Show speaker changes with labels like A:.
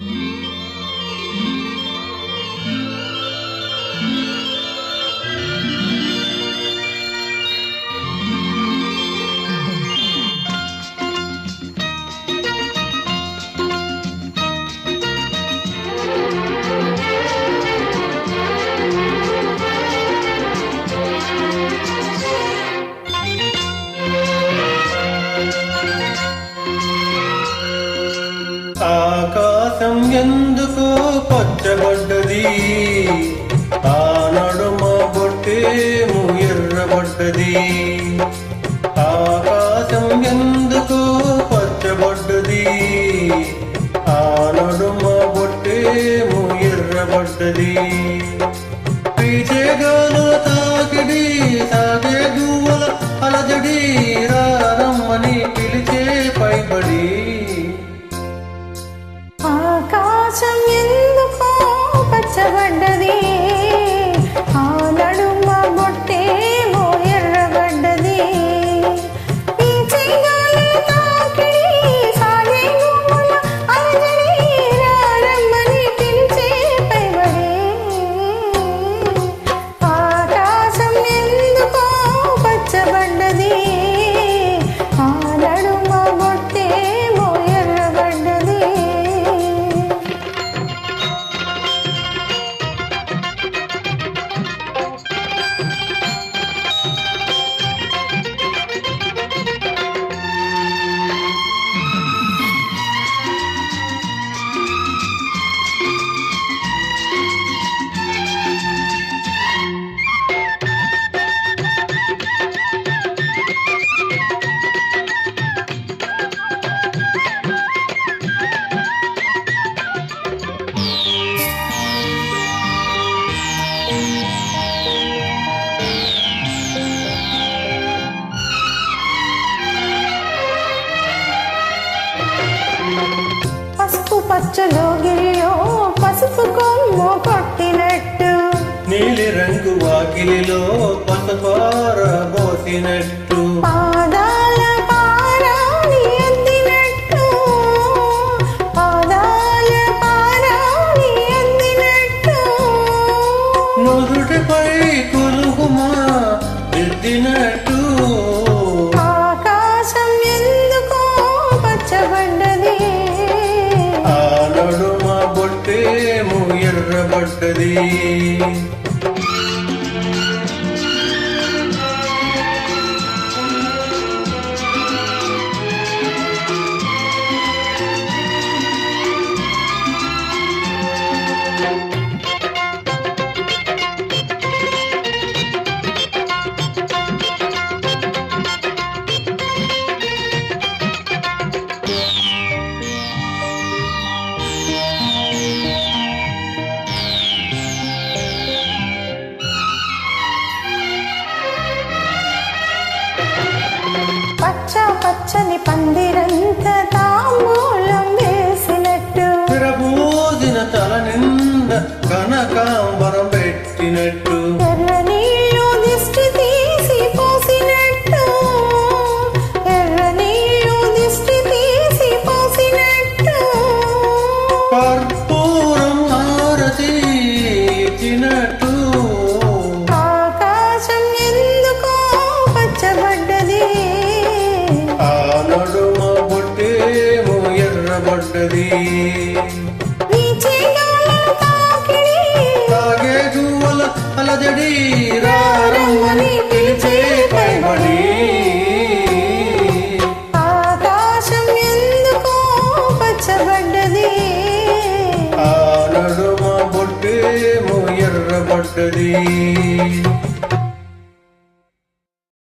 A: ఆకాశం ఎందుకు పచ్చబడ్డది? ఆ నడుమ బొట్టేము ఎర్రబడ్డది. పీచేగాను తాకిడి సాగే గువ్వల అలజడి రారమ్మని పిలిచే పైబడి.
B: పసుపు పచ్చలో గిరిలో పసుపు కొమ్ము కొట్టినట్టు.
A: నీలి రంగు వాకిలిలో పసపార పోసినట్టు. ఎర్రబడ్డది
B: పచ్చ పచ్చని పందిరంత తాంబూలం వేసినట్టు.
A: విరబూసిన తల నిండా కనకాంబరం పెట్టినట్టు.
B: తాకిడి
A: తాగే గువ్వల అలజడి రారమ్మని పిలిచే పైబడి
B: ఆకాశం ఎందుకో పచ్చబడ్డది.
A: ఆ నడుమ బొట్టేము ఎర్రబడ్డది.